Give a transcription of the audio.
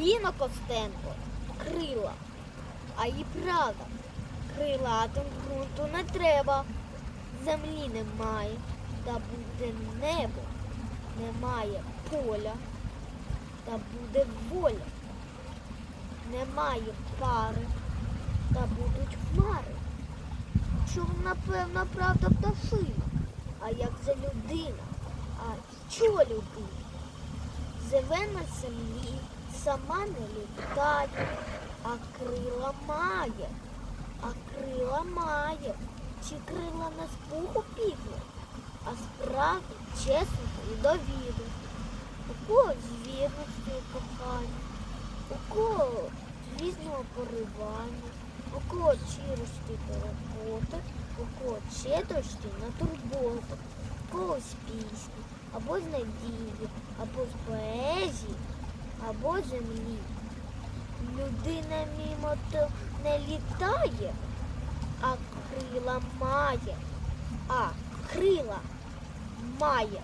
Ліна Костенко крила. А і правда, крилатим ґрунту не треба. Землі немає, та буде небо. Немає поля, та буде воля. Немає пари, та будуть хмари. Чому, напевно, правда пташина? А як же людина? А що людина? Живе на землі, сама не літає, а крила має, а крила має. Чи крила не з пуху пікли, а справді чесності і довіри. У кого з вірності і кохання, у кого з різного поривання, у кого щирості переходи, у кого щедрості на турботи, у кого з пісні, або з надії, або з поезії, Або землі. Людина мімо то не літає, а крила має, а крила має.